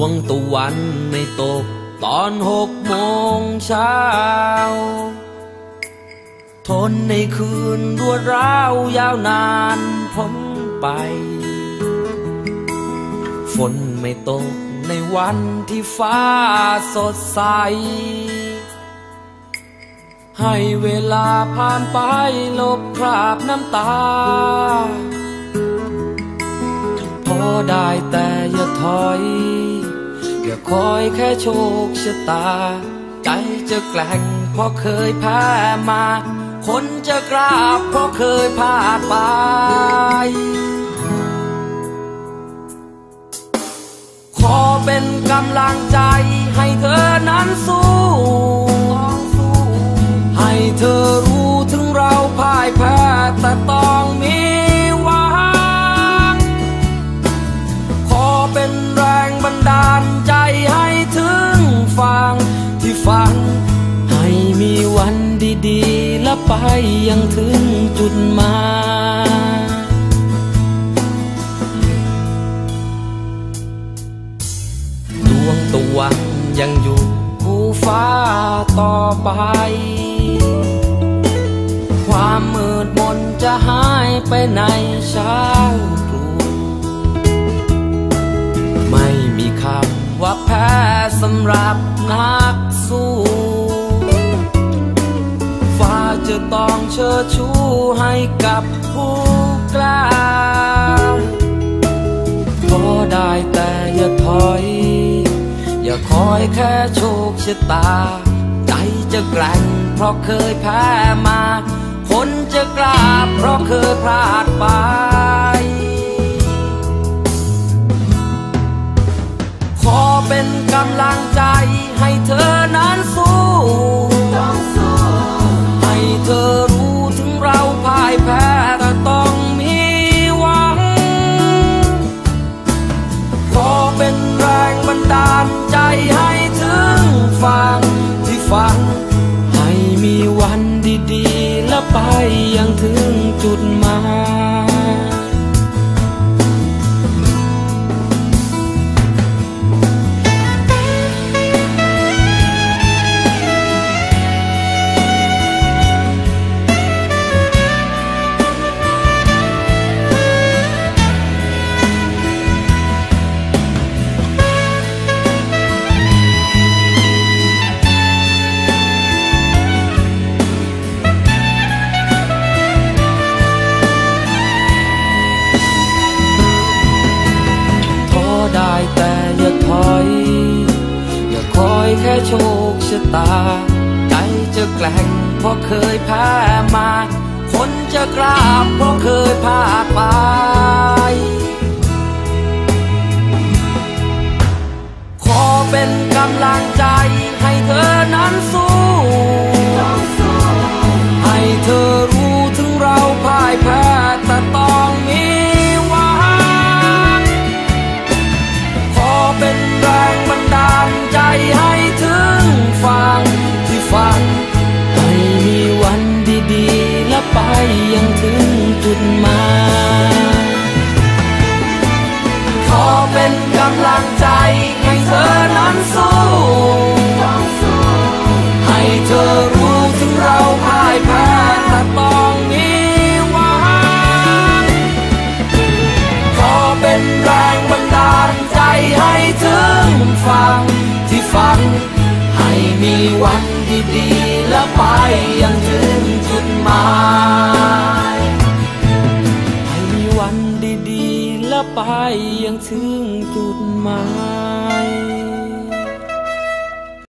วงตะวันไม่ตก ตอนหกโมงเช้า ทนในคืนรวดร้าวยาวนานพ้นไป ฝนไม่ตกในวันที่ฟ้าสดใส ให้เวลาผ่านไปลบคราบน้ำตาพอได้แต่อย่าถอย อย่าคอยแค่โชคชะตา ใจจะแกล้งเพราะเคยแพ้มา คนจะกราบเพราะเคยพลาดไปขอเป็นกำลังใจให้เธอนั้นสู้ ดีและไปยังถึงจุดหมายดวงตะวันยังอยู่คู่ฟ้าต่อไป ความมืดมนจะหายไปในเช้าตรู่ไม่มีคำว่าแพ้สำหรับนัก จะต้องเชิดชูให้กับผู้กล้าขอได้แต่อย่าถอย อย่าคอยแค่โชคชะตา ใจจะแกร่งเพราะเคยแพ้มา คนจะกล้าเพราะเคยพลาดไปขอเป็นกำลังใจให้เธอนั้นสู้ ๆแโชคชะตา ใจจะแกล่งเพราะเคยแพ้มา คนจะกล้าเพราะเคยพาำลังใจให้เธอนั้นสู้ให้เธอรู้ถึงเราพ่ายแพ้แต่ต้องมีหวังขอเป็นแรงบันดาลใจให้ถึงฟังที่ฝันให้มีวันดีๆและไป ไปยังถึงจุดหมาย